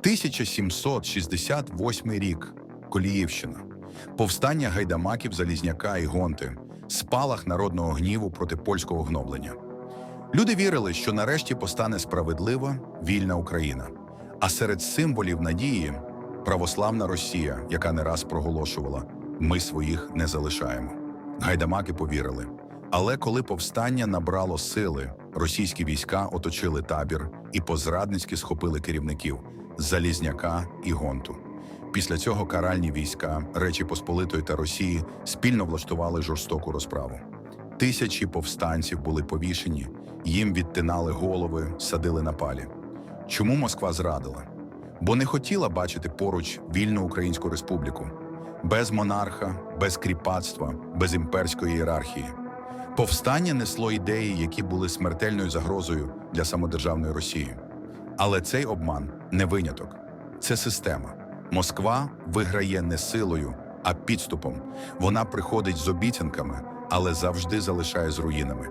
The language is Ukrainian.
1768 рік. Коліївщина. Повстання гайдамаків Залізняка і Гонти. Спалах народного гніву проти польського гноблення. Люди вірили, що нарешті постане справедлива, вільна Україна. А серед символів надії православна Росія, яка не раз проголошувала: ми своїх не залишаємо. Гайдамаки повірили. Але коли повстання набрало сили, російські війська оточили табір і позрадницьки схопили керівників Залізняка і Гонту. Після цього каральні війська Речі Посполитої та Росії спільно влаштували жорстоку розправу. Тисячі повстанців були повішені, їм відтинали голови, садили на палі. Чому Москва зрадила? Бо не хотіла бачити поруч вільну Українську республіку без монарха, без кріпацтва, без імперської ієрархії. Повстання несло ідеї, які були смертельною загрозою для самодержавної Росії. Але цей обман не виняток, це система. Москва виграє не силою, а підступом. Вона приходить з обіцянками, але завжди залишає з руїнами.